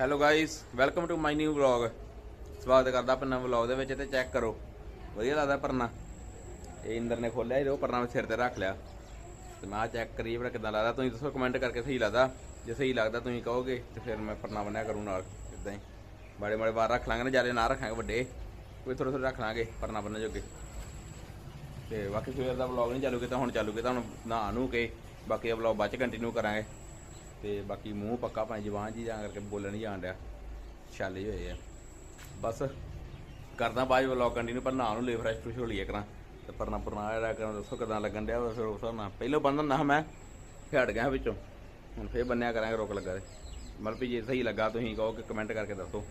Hello guys welcome to my new vlog ਸਵਾਗਤ ਕਰਦਾ ਆਪਣਾ ਵਲੌਗ ਦੇ ਵਿੱਚ ਤੇ ਚੈੱਕ ਕਰੋ। ਵਧੀਆ ਲੱਗਦਾ ਪਰਨਾ। ਇਹ ਇੰਦਰ ਨੇ ਖੋਲਿਆ ਇਹ ਉਹ ਪਰਨਾ ਮੈਂ ਸਿਰ ਤੇ ਰੱਖ ਲਿਆ। ਤੇ ਮੈਂ ਚੈੱਕ ਕਰੀਏ ਬੜਾ ਕਿਦਾਂ ਲੱਗਦਾ। ਤੁਸੀਂ ਦੱਸੋ ਕਮੈਂਟ ਕਰਕੇ ਸਹੀ ਲੱਗਦਾ। ਜੇ ਸਹੀ ਲੱਗਦਾ ਤੁਸੀਂ ਕਹੋਗੇ ਤੇ ਫਿਰ ਮੈਂ ਪਰਨਾ ਬੰਨਿਆ ਕਰੂੰ ਨਾਲ। ਇਦਾਂ ਹੀ। ਬੜੇ ਬੜੇ ਵਾਰ ਰੱਖ ਲਾਂਗੇ ਨਾ, ਜ਼ਿਆਦਾ ਨਾ ਰੱਖਾਂਗੇ, ਵੱਡੇ। ਕੋਈ ਥੋੜੇ ਥੋੜੇ ਰੱਖ ਲਾਂਗੇ, ਪਰਨਾ ਬੰਨਣ ਜੋਗੇ। ਤੇ ਬਾਕੀ ਸਵੇਰ ਦਾ ਵਲੌਗ ਨਹੀਂ ਚਾਲੂ ਕੀਤਾ, ਹੁਣ ਚਾਲੂ ਕੀਤਾ, ਹੁਣ ਨਹਾ ਨੂੰ ਕੇ। ਬਾਕੀ ਦਾ ਵਲੌਗ ਬਾਅਦ ਚ ਕੰਟੀਨਿਊ ਕਰਾਂਗੇ। ਤੇ ਬਾਕੀ ਮੂੰਹ ਪੱਕਾ ਭਾਵੇਂ ਜ਼ਬਾਨ ਜੀ ਜਾਂ ਕਰਕੇ ਬੋਲਣ ਨਹੀਂ ਜਾਣ ਡਿਆ। ਛਾਲੇ ਹੋਏ ਆ। ਬਸ ਕਰਦਾ ਬਾਅਦ ਵਲੌਗ ਕੰਟੀਨਿਊ ਪਰ ਨਹਾ ਨੂੰ ਲੈ ਫਰੈਸ਼ ਫਰੈਸ਼ ਹੋ ਲਈਏ ਕਰਾਂ। ਤੇ ਪਰਨਾ ਪਰਨਾ ਜਿਹੜਾ ਕਰਾਂ ਦੱਸੋ ਕਿਦਾਂ ਲੱਗਣ ਡਿਆ ਫਿਰ ਉਸ ਨਾਲ। ਪਹਿਲਾਂ ਬੰਨਣ ਨਾ ਮੈਂ ਹਟ ਗਿਆ ਵਿੱਚੋਂ। ਹੁਣ ਫੇਰ ਬੰਨਿਆ ਕਰਾਂਗੇ ਰੁਕ ਲੱਗਾ ਤੇ। ਮਤਲਬ ਵੀ ਜੇ ਸਹੀ ਲੱਗਾ ਤੁਸੀਂ ਕਹੋ ਕਿ ਕਮੈਂਟ ਕਰਕੇ ਦੱਸੋ।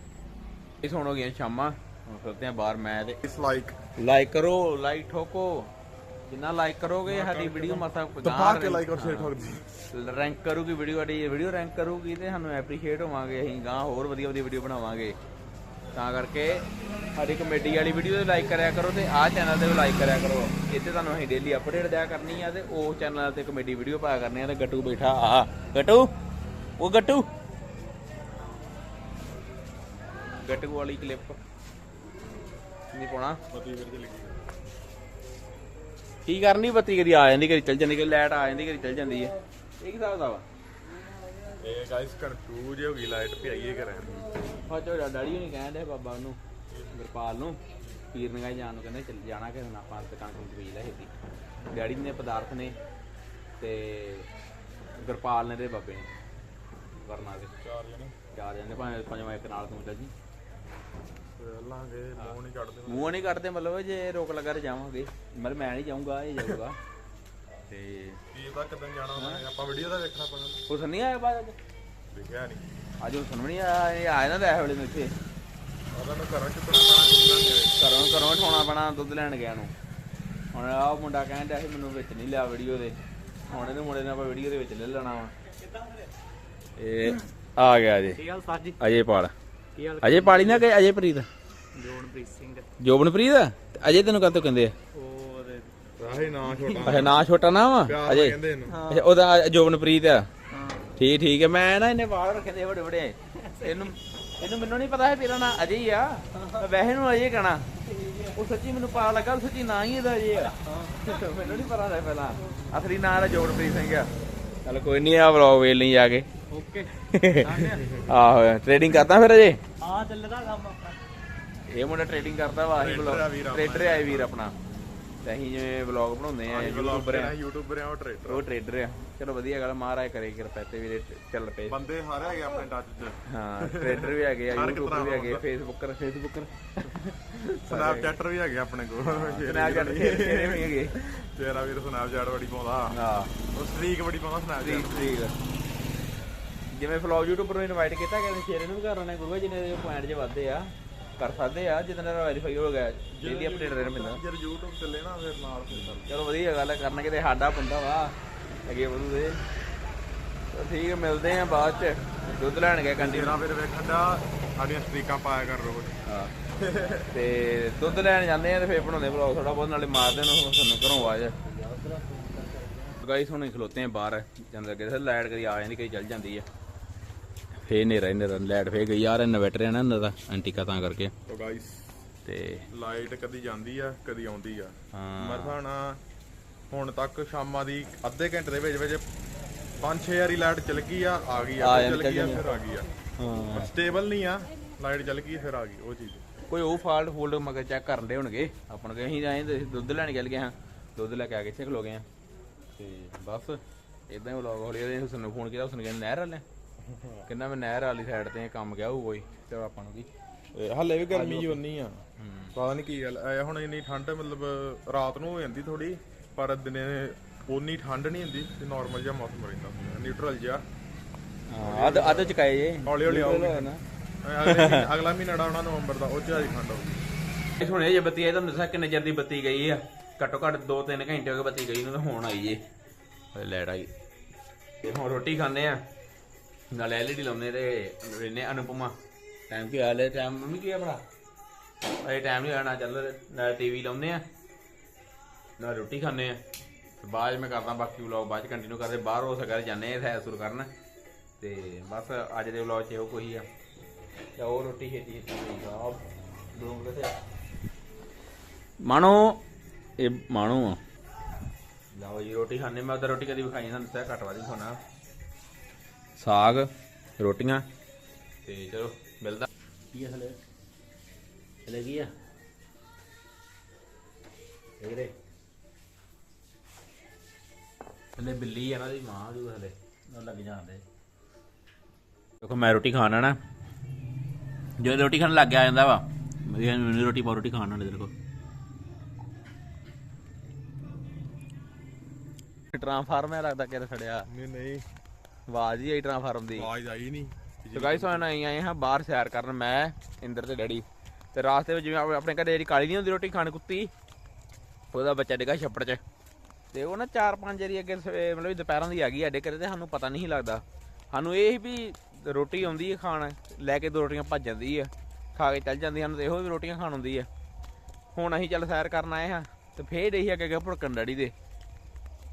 ਇਸ ਹੁਣ ਹੋ ਗਈਆਂ ਸ਼ਾਮਾਂ ਹੁਣ ਫਿਰਦੇ ਆ ਬਾਹਰ ਮੈਂ ਤੇ ਇਸ ਲਾਈਕ ਲਾਈਕ ਕਰੋ ਲਾਈਕ ਠੋਕੋ। ਜਿੰਨਾ ਲਾਈਕ ਕਰੋਗੇ ਸਾਡੀ ਵੀਡੀਓ ਮਸਾ ਦਬਾ ਕੇ like ਔਰ share ਠੋਕ ਦੀ। ਰੈਂਕ ਕਰੂਗੀ ਵੀਡੀਓ ਸਾਡੀ ਵੀਡੀਓ ਰੈਂਕ ਕਰੂਗੀ ਤੇ ਸਾਨੂੰ ਐਪਰੀਸ਼ੀਏਟ ਹੋਵਾਂਗੇ ਅਸੀਂ ਗਾਂ ਹੋਰ ਵਧੀਆ ਵਧੀਆ ਵੀਡੀਓ ਬਣਾਵਾਂਗੇ। ਤਾਂ ਕਰਕੇ ਸਾਡੀ ਕਮੇਡੀ ਵਾਲੀ ਵੀਡੀਓ ਤੇ ਲਾਈਕ ਕਰਿਆ ਕਰੋ ਤੇ ਆਹ ਚੈਨਲ ਤੇ ਵੀ ਲਾਈਕ ਕਰਿਆ ਕਰੋ। ਇੱਥੇ ਤੁਹਾਨੂੰ ਅਸੀਂ ਡੇਲੀ ਅਪਡੇਟ ਦਿਆ ਕਰਨੀ ਆ ਤੇ ਉਹ ਚੈਨਲ ਤੇ ਕਮੇਡੀ ਵੀਡੀਓ ਪਾਇਆ ਕਰਨੀ ਆ ਤੇ ਗੱਟੂ ਬੈਠਾ। ਆ ਗੱਟੂ ਉਹ ਗੱਟੂ। ਗੱਟੂ ਵਾਲੀ ਕਲਿੱਪ ਨਹੀਂ ਪਾਉਣਾ? ਪਤੀ ਵੀਰ ਤੇ ਲੱਗੀ ਕੀ ਕਰਨੀ ਬੱਤੀ ਕਦੀ ਆ ਜਾਂਦੀ ਕਦੀ ਚੱਲ ਜਾਂਦੀ ਕਦੀ ਲਾਈਟ ਆ ਜਾਂਦੀ ਕਦੀ ਚੱਲ ਜਾਂਦੀ ਹੈ। ਇਹ ਕੀ ਹਿਸਾਬ ਦਾ ਵਾ ਇਹ ਗਾਇਸ ਕਨਫਿਊਜ਼ ਹੋ ਗਈ ਲਾਈਟ ਭਈਏ ਕਰਾਂ ਚੋੜਾ ਡੈਡੀ ਨਹੀਂ ਕਹਿਣ ਦੇ ਬਾਬਾ ਨੂੰ ਗੁਰਪਾਲ ਨੂੰ ਪੀਰ ਨਗਾਈ ਜਾਣ ਨੂੰ ਕਹਿੰਦੇ ਚੱਲ ਜਾਣਾ ਕਿ ਹੁਣ ਆਪਾਂ ਦੁਕਾਨ ਤੋਂ ਬੀਜ ਲੈ ਹਿੱਦੀ ਡੈਡੀ ਨੇ ਪਦਾਰਥ ਨੇ ਤੇ ਗੁਰਪਾਲ ਨੇ ਤੇ ਬਾਬੇ ਨੇ। ਵਰਨਾ ਦੇ। ਚਾਰ ਜਣੇ। ਚਾਰ ਭਾਵੇਂ ਪੰਜਵਾਂ ਇੱਕ ਨਾਲ ਤੂੰ ਜੀ। ਲਾਂਗੇ ਮੂੰਹ ਨਹੀਂ ਕੱਢਦੇ ਮੂੰਹ ਨਹੀਂ ਕੱਢਦੇ ਮਤਲਬ ਜੇ ਰੋਕ ਲਗਾ ਤੇ ਜਾਵਾਂਗੇ। ਮਤਲਬ ਮੈਂ ਨਹੀਂ ਜਾਊਂਗਾ ਇਹ ਜਾਊਗਾ। ਤੇ ਕੀ ਪਤਾ ਕਿਦਾਂ ਜਾਣਾ ਹੁੰਦਾ ਆਪਾਂ ਵੀਡੀਓ ਦਾ ਵੇਖਣਾ ਪੈਣਾ ਹੁਸਨ ਨਹੀਂ ਆਇਆ ਬਾਅਦ ਅੱਜ ਨਹੀਂ। ਅੱਜ ਹੁਸਨ ਨਹੀਂ ਆਇਆ ਇਹ ਆਇਆ ਨਾ ਰਹਿ ਵੇਲੇ ਨੂੰ ਇੱਥੇ। ਉਹਨਾਂ ਨੂੰ ਘਰਾਂ ਚੁੱਕਣਾ ਪੈਣਾ ਘਰੋਂ ਘਰੋਂ ਉਠਾਉਣਾ ਪੈਣਾ ਦੁੱਧ ਲੈਣ ਗਿਆ ਨੂੰ। ਹੁਣ ਆਹ ਮੁੰਡਾ ਕਹਿਣ ਡਿਆ ਸੀ ਮੈਨੂੰ ਵਿੱਚ ਨਹੀਂ ਲਿਆ ਵੀਡੀਓ ਦੇ। ਹੁਣ ਇਹਨੂੰ ਮੁੰਡੇ ਨੇ ਆਪਾਂ ਵੀਡੀਓ ਦੇ ਵਿੱਚ ਲੈ ਲੈਣਾ ਵਾ। ਇਹ ਆ ਗਿਆ ਜੀ। ਅਜੇ ਪਾਲ। ਕੀ ਹਾਲ ਅਜੇ ਪਾਲੀ ਨਾ ਕਿ ਅਜੇ ਪ੍ਰੀਤ? ਜੋਨਪ੍ਰੀਤ ਸਿੰਘ। ਜੋਬਨਪ੍ਰੀਤ? ਤੇ ਅਜੇ ਤੈਨੂੰ ਕਦੋਂ ਕਹਿੰਦੇ ਆ? ਰਾਹੇ ਨਾ ਛੋਟਾ ਅੱਛਾ ਨਾਂ ਛੋਟਾ ਨਾ ਵਾ? ਪਿਆਰ ਨਾਲ ਅਜੇ? ਕਹਿੰਦੇ ਇਹਨੂੰ। ਅੱਛਾ ਉਹਦਾ ਜੋਬਨਪ੍ਰੀਤ ਆ। ਹਾਂ। ਠੀਕ ਠੀਕ ਹੈ ਮੈਂ ਨਾ ਇਹਨੇ ਵਾਲ ਰੱਖੇ ਦੇ ਬੜੇ ਬੜੇ ਇਹਨੂੰ ਇਹਨੂੰ ਮੈਨੂੰ ਨਹੀਂ ਪਤਾ ਹੈ ਤੇਰਾ ਨਾਂ ਅਜੇ ਹੀ ਆ। ਮੈਂ ਵੈਸੇ ਨੂੰ ਅਜੇ ਕਹਣਾ। ਉਹ ਸੱਚੀ ਮੈਨੂੰ ਪਤਾ ਲੱਗਾ ਸੱਚੀ ਨਾਂ ਹੀ ਇਹਦਾ ਅਜੇ ਆ। ਮੈਨੂੰ ਨਹੀਂ ਪਤਾ ਸੀ ਪਹਿਲਾਂ। ਅਸਲੀ ਨਾਂ ਦਾ ਜੋੜਪ੍ਰੀਤ ਸਿੰਘ ਆ। ਚੱਲ ਕੋਈ ਨਹੀਂ ਆ ਵਲੌਗ ਵੇਲ ਨਹੀਂ ਜਾ ਕੇ। ਓਕੇ। ਆਹੋ ਟ੍ਰੇਡਿੰਗ ਕਰਦਾ ਫਿਰ ਅਜੇ? ਹਾਂ ਚੱਲਦਾ ਕੰਮ ਆਪਣਾ। ਇਹ ਮੁੰਡਾ ਟ੍ਰੇਡਿੰਗ ਕਰਦਾ ਵਾ ਅਸੀਂ Trader ਆ ਵੀਰ ਵਲੌਗ ਆਪਣਾ। ਟ੍ਰੇਡਰ ਆ ਵੀਰ ਆਪਣਾ। ਤੇ ਅਸੀਂ ਜਿਵੇਂ ਵਲੌਗ ਬਣਾਉਂਦੇ ਆ ਯੂਟਿਊਬਰ ਆ। ਯੂਟਿਊਬਰ ਆ ਉਹ ਟ੍ਰੇਡਰ ਉਹ ਟ੍ਰੇਡਰ ਆ। ਚਲੋ ਵਧੀਆ ਗੱਲ ਮਹਾਰਾਜ ਕਰੇ ਕਿਰਪਾ ਤੇ ਵੀਰੇ ਚੱਲ ਪਏ। ਬੰਦੇ ਸਾਰੇ ਹੈਗੇ ਆਪਣੇ ਟੱਚ 'ਚ। ਹਾਂ ਟ੍ਰੇਡਰ ਵੀ ਹੈਗੇ ਆ ਹਰ ਯੂਟਿਊਬਰ ਵੀ ਹੈਗੇ ਫੇਸਬੁੱਕਰ ਫੇਸਬੁੱਕਰ ਸਨੈਪਚੈਟਰ ਵੀ ਹੈਗੇ ਆਪਣੇ ਕੋਲ। ਸਨੈਪਚੈਟ ਕਿਹੜੇ ਵੀ ਹੈਗੇ ਤੇਰਾ ਵੀਰ ਸਨੈਪਚੈਟ ਬੜੀ ਪਾਉਂਦਾ। ਹਾਂ। ਉਹ ਸਟ੍ਰੀਕ ਬੜੀ ਪਾਉਂਦਾ ਠੀਕ ਸਨੈਪਚੈਟ ਠੀਕ ਜਿਵੇਂ ਫਲੌਗ ਯੂਟਿਊਬਰ ਨੂੰ ਇਨਵਾਈਟ ਕੀਤਾ ਕਿ ਸ਼ੇਰ ਨੂੰ ਵੀ ਕਰ ਰਹੇ ਗੁਰੂ ਜਿਹਨੇ ਦੇ ਪੁਆਇੰਟ 'ਚ ਵੱਧਦੇ ਆ ਕਰ ਸਕਦੇ ਆ ਜਿੱਦਾਂ ਦਾ ਵੈਰੀਫਾਈ ਹੋ ਗਿਆ ਡੇਲੀ ਅਪਡੇਟ ਰਹਿਣਾ ਪੈਂਦਾ ਜਦ YouTube ਚੱਲੇ ਨਾ ਫਿਰ ਨਾਲ ਫਿਰ ਚੱਲ ਵਧੀਆ ਗੱਲ ਹੈ ਕਰਨਾ ਕਿਤੇ ਸਾਡਾ ਬੰਦਾ ਵਾ ਅੱਗੇ ਵਧੂ ਦੇ ਚਲੋ ਠੀਕ ਹੈ ਮਿਲਦੇ ਆ ਬਾਅਦ 'ਚ ਦੁੱਧ ਲੈਣ ਗਏ ਕੰਟੀਨ ਤੇਰਾ ਫਿਰ ਵੇਖਣ ਦਾ ਸਾਡੀਆਂ ਸਟ੍ਰੀਕਾਂ ਪਾਇਆ ਕਰ ਰੋਜ਼। ਹਾਂ। ਤੇ ਦੁੱਧ ਲੈਣ ਜਾਂਦੇ ਆ ਤੇ ਫੇਰ ਬਣਾਉਂਦੇ ਵਲੌਗ ਥੋੜਾ ਬਹੁਤ ਨਾਲੇ ਮਾਰਦੇ ਨੂੰ ਸਾਨੂੰ ਘਰੋਂ ਆਵਾਜ਼। ਗਾਈਸ ਹੁਣ ਖਲੋਤੇ ਆ ਬਾਹਰ ਜਾਂਦੇ ਅੱਗੇ ਤੇ ਲਾਈਟ ਕਦੀ ਆ ਜਾਂਦੀ ਕਦੀ ਚੱਲ ਜਾਂਦੀ ਆ। ਫੇਰ ਨੇਰਾ ਹੀ ਨੇਰਾ ਲਾਈਟ ਫੇਰ ਗਈ। ਯਾਰ ਇਨਵਰਟਰ ਆ ਨਾ ਇਹਨਾਂ ਦਾ ਐਂਟੀਕਾ ਤਾਂ ਕਰਕੇ। ਤੋ ਗਾਇਸ ਤੇ ਲਾਈਟ ਕਦੀ ਜਾਂਦੀ ਆ ਕਦੀ ਆਉਂਦੀ ਆ। ਹਾਂ। ਮਰਸਾਣਾ ਹੁਣ ਤੱਕ ਸ਼ਾਮਾਂ ਦੀ ਅੱਧੇ ਘੰਟੇ ਦੇ ਵਿੱਚ ਵਿੱਚ 5-6 ਵਾਰੀ ਲਾਈਟ ਚਲ ਗਈ ਆ ਆ ਗਈ ਆ ਚਲ ਗਈ ਆ ਫਿਰ ਆ ਗਈ ਆ। ਹਾਂ। ਸਟੇਬਲ ਨਹੀਂ ਆ ਲਾਈਟ ਚਲ ਗਈ ਫਿਰ ਆ ਗਈ ਉਹ ਚੀਜ਼। ਕੋਈ ਉਹ ਫਾਲਟ ਫੋਲਡ ਮਗਰ ਚੈੱਕ ਕਰਨ ਦੇ ਹੋਣਗੇ। ਆਪਾਂ ਨੂੰ ਅਸੀਂ ਆਏ ਦੁੱਧ ਲੈਣ ਚੱਲ ਗਏ ਹਾਂ। ਦੁੱਧ ਲੈ ਕੇ ਆ ਕੇ ਇੱਥੇ ਖਲੋ ਗਏ ਤੇ ਬਸ ਇਦਾਂ ਹੀ ਵਲੌਗ ਹੌਲੀ ਹੌਲੀ ਉਸਨੂੰ ਫੋਨ ਕੀਤਾ ਉਸਨੇ ਕਹਿੰਦਾ ਨਹਿਰ ਵਾਲੇ ਕਹਿੰਦਾ ਮੈਂ ਨਹਿਰ ਵਾਲੀ ਸਾਈਡ ਤੇ ਕੰਮ ਗਿਆ ਹੋਊ ਕੋਈ ਤੇ ਆਪਾਂ ਨੂੰ ਕੀ? ਹੱਲੇ ਵੀ ਗਰਮੀ ਜੀ ਉਨੀ ਆ। ਪਤਾ ਨਹੀਂ ਕੀ ਗੱਲ ਐ ਹੁਣ ਇੰਨੀ ਠੰਡ ਮਤਲਬ ਰਾਤ ਨੂੰ ਹੋ ਜਾਂਦੀ ਥੋੜੀ ਪਰ ਦਿਨੇ ਉਨੀ ਠੰਡ ਨਹੀਂ ਹੁੰਦੀ ਤੇ ਨਾਰਮਲ ਜਿਹਾ ਮੌਸਮ ਰਹਿੰਦਾ ਨਿਊਟਰਲ ਜਿਹਾ। ਹਾਂ ਅੱਧ ਅੱਧ ਚਕਾਏ ਜੇ। ਹੌਲੀ ਹੌਲੀ ਨਾ। ਅਗਲੇ ਮਹੀਨੇ- ਆਉਣਾ ਨਵੰਬਰ ਦਾ ਉਹ ਚ ਜ਼ਿਆਦਾ ਠੰਡ ਆਊਗੀ। ਇਹ ਹੁਣੇ ਜੇ ਬੱਤੀ ਆਈ ਤੁਹਾਨੂੰ ਦੱਸਿਆ ਕਿੰਨੇ ਚਿਰ ਦੀ ਬੱਤੀ ਗਈ ਆ? ਘੱਟੋ ਘੱਟ 2-3 ਘੰਟੇ ਹੋ ਗਏ ਬੱਤੀ ਗਈ ਨੂੰ ਤਾਂ ਹੁਣ ਆਈ ਜੇ ਲੈਟ ਆਈ ਤੇ ਹੁਣ ਰੋਟੀ ਖਾਣੇ ਆ। ਨਾਲ ਐਲਈਡੀ ਲਾਉਨੇ ਤੇ ਰਹਿਨੇ ਅਨੁਪਮਾ। ਟਾਈਮ ਕੀ ਹਾਲੇ? ਟਾਈਮ ਮੰਮੀ ਕੀ ਆ ਬੜਾ ਅਜੇ ਟਾਈਮ ਨਹੀਂ ਆਣਾ ਚੱਲ ਨਾਲ ਟੀਵੀ ਲਾਉਨੇ ਆ ਨਾਲ ਰੋਟੀ ਖਾਣੇ ਆ। ਤੇ ਬਾਅਦ 'ਚ ਮੈਂ ਕਰਦਾ ਬਾਕੀ ਵਲੌਗ ਬਾਅਦ ਚ ਕੰਟੀਨਿਊ ਕਰਦੇ। ਬਾਹਰ ਹੋ ਸਕਦਾ ਜਾਂਦੇ ਆ, ਸੈਰ ਸੁਰ ਕਰਨ। ਤੇ ਬਸ ਅੱਜ ਦੇ ਵਲੌਗ 'ਚ ਇਹੋ ਕੋਈ ਆ। ਤੇ ਉਹ ਰੋਟੀ ਖੇਤੀ ਛੇਤੀ ਬਣੀ ਦੋ ਕਿਥੇ ਮਾਣੋ, ਇਹ ਮਾਣੋ ਆ। ਲਓ ਜੀ, ਰੋਟੀ ਖਾਣੇ ਮੈਂ ਉਧਰ ਰੋਟੀ ਕਦੀ ਵਿਖਾਈ ਨਾ ਦੱਸਿਆ ਘੱਟ ਵਾਦੀ ਖਾਣਾ। ਸਾਗ ਰੋਟੀਆਂ। ਤੇ ਚਲੋ ਮਿਲਦਾ। ਕੀ ਹਲੇ? ਹਲੇ ਕੀ ਆ? ਇਹਦੇ ਹਲੇ ਬਿੱਲੀ ਆ ਨਾ ਦੀ ਮਾਂ ਜੂ ਹਲੇ। ਉਹ ਲੱਗ ਜਾਂਦੇ। ਦੇਖੋ ਮੈਂ ਰੋਟੀ ਖਾਣਾ ਨਾ ਜਦੋਂ ਰੋਟੀ ਖਾਣ ਲੱਗ ਗਿਆ ਆ ਜਾਂਦਾ ਵਾ ਮੈਨੂੰ ਰੋਟੀ ਪਾ ਰੋਟੀ ਖਾਣ ਨਾਲ ਦੇਖੋ ਟ੍ਰਾਂਸਫਾਰਮਰ ਲੱਗਦਾ ਕਿਤੇ ਖੜਿਆ। ਨਹੀਂ ਨਹੀਂ। ਆਵਾਜ਼ ਹੀ ਆਈ ਟ੍ਰਾਂਸਫਾਰਮ ਦੀ। ਆਵਾਜ਼ ਆਈ ਨਹੀਂ। ਤੇ ਗਾਇਸ ਹੁਣ ਆਏ ਆਏ ਹਾਂ ਬਾਹਰ ਸੈਰ ਕਰਨ ਮੈਂ ਇੰਦਰ ਤੇ ਡੈਡੀ। ਤੇ ਰਾਸਤੇ ਵਿੱਚ ਜਿਵੇਂ ਆਪਣੇ- ਆਪਣੇ ਘਰੇ ਜਿਹੜੀ ਕਾਲੀ ਨਹੀਂ ਹੁੰਦੀ ਰੋਟੀ ਖਾਣ ਕੁੱਤੀ ਉਹਦਾ ਬੱਚਾ ਡਿੱਗਾ ਛੱਪੜ 'ਚ। ਤੇ ਉਹ ਨਾ ਚਾਰ ਪੰਜ ਵਾਰੀ ਅੱਗੇ ਸਵੇ- ਮਤਲਬ ਵੀ ਦੁਪਹਿਰਾਂ ਦੀ ਆ ਗਈ ਸਾਡੇ ਘਰੇ ਤੇ ਸਾਨੂੰ ਪਤਾ ਨਹੀਂ ਸੀ ਲੱਗਦਾ। ਸਾਨੂੰ ਇਹ ਸੀ ਵੀ ਰੋਟੀ ਆਉਂਦੀ ਹੈ ਖਾਣ ਲੈ ਕੇ ਦੋ ਰੋਟੀਆਂ ਭੱਜ ਜਾਂਦੀ ਆ ਖਾ ਕੇ ਚੱਲ ਜਾਂਦੀ ਸਾਨੂੰ ਤੇ ਇਹੋ ਵੀ ਰੋਟੀਆਂ ਖਾਣ ਹੁੰਦੀ ਆ ਹੁਣ ਅਸੀਂ ਚੱਲ ਸੈਰ ਕਰਨ ਆਏ ਹਾਂ ਤੇ ਫੇਰ ਇਹੀ ਅੱਗੇ ਅੱਗੇ ਭੁੜਕਣ ਡੈਡੀ ਦੇ।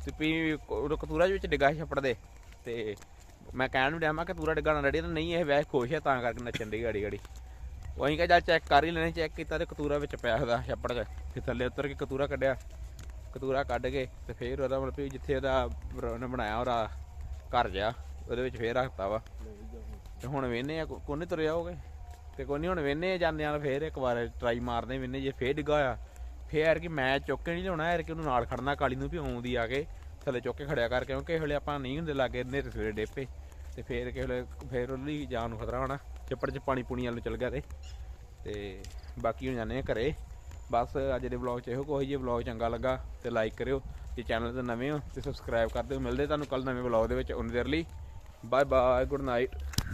ਤੇ ਪੀ ਉਹ ਕਤੂਰਾ ਵਿੱਚ ਡਿੱਗਾ ਸੀ ਛੱਪੜ ਦੇ। ਤੇ ਮੈਂ ਕਹਿਣ ਨੂੰ ਡਿਆ, ਮੈਂ ਕਿ ਤੂਰਾ ਡਿੱਗਾ ਨਾ ਡੈਡੀ ਤੇ ਨਹੀਂ ਇਹ ਵੈਸੇ ਖੁਸ਼ ਹੈ ਤਾਂ ਕਰਕੇ ਨੱਚਣ ਦੀ ਗਾੜੀ ਗਾੜੀ। ਉਹ ਅਸੀਂ ਕਿਹਾ ਚੈੱਕ ਕਰ ਹੀ ਲੈਣੇ ਚੈੱਕ ਕੀਤਾ ਤੇ ਕਤੂਰਾ ਵਿੱਚ ਪਿਆ ਉਹਦਾ ਛੱਪੜ 'ਚ। ਤੇ ਥੱਲੇ ਉਤਰ ਕੇ ਕਤੂਰਾ ਕੱਢਿਆ। ਕਤੂਰਾ ਕੱਢ ਕੇ ਤੇ ਫੇਰ ਉਹਦਾ ਮਤਲਬ ਵੀ ਜਿੱਥੇ ਉਹਦਾ ਉਹਨੇ ਬਣਾਇਆ ਉਹਦਾ ਘਰ ਜਾ ਉਹਦੇ ਵਿੱਚ ਫੇਰ ਰੱਖਤਾ ਵਾ। ਤੇ ਹੁਣ ਵੇਨੇ ਆ, ਕੋ- ਕੋਨੇ ਤੁਰੇ ਆਓਗੇ ਤੇ ਕੋਈ ਨਹੀਂ, ਹੁਣ ਵੇਨੇ ਜਾਂਦੇ ਆ ਫੇਰ ਇੱਕ ਵਾਰ ਟਰਾਈ ਮਾਰਦੇ ਵੇਨੇ ਜੇ ਫੇਰ ਡਿੱਗਾ ਹੋਇਆ, ਫੇਰ ਕਿ ਮੈਂ ਚੁੱਕ ਕੇ ਨਹੀਂ ਲਿਆਉਣਾ ਯਾਰ ਕਿ ਉਹਨੂੰ ਨਾਲ ਖੜਨਾ, ਕਾਲੀ ਨੂੰ ਵੀ ਆਉਂਦੀ ਆ ਕੇ। ਥੱਲੇ ਚੁੱਕ ਕੇ ਖੜਿਆ ਕਰ, ਕਿਉਂਕਿ ਹਲੇ ਆਪਾਂ ਨਹੀਂ ਹੁੰਦੇ ਲਾਗੇ ਨੇਰੇ ਸਵੇਰੇ ਡੇਪੇ, ਤੇ ਫੇਰ ਕਿਸੇ ਵੇਲੇ, ਫੇਰ ਉਹਦੀ ਜਾਨ ਨੂੰ ਖਤਰਾ ਹੋਣਾ ਚੱਪੜ 'ਚ ਪਾਣੀ ਪੂਣੀ ਵੱਲ ਨੂੰ ਚਲ ਗਿਆ ਤੇ। ਤੇ ਬਾਕੀ ਹੁਣ ਜਾਂਦੇ ਆ ਘਰੇ। ਬਸ ਅੱਜ ਦੇ ਵਲੌਗ 'ਚ ਇਹੋ ਕੋਈ ਜੇ ਵਲੌਗ ਚੰਗਾ ਲੱਗਾ ਤੇ ਲਾਈਕ ਕਰਿਓ, ਜੇ ਚੈਨਲ ਤੇ ਨਵੇਂ ਹੋ ਤੇ ਸਬਸਕ੍ਰਾਈਬ ਕਰ ਦਿਓ। ਮਿਲਦੇ ਤੁਹਾਨੂੰ ਕੱਲ ਨਵੇਂ ਵਲੌਗ ਦੇ ਵਿੱਚ ਉਨੀ ਦੇਰ ਲਈ। Bye bye good night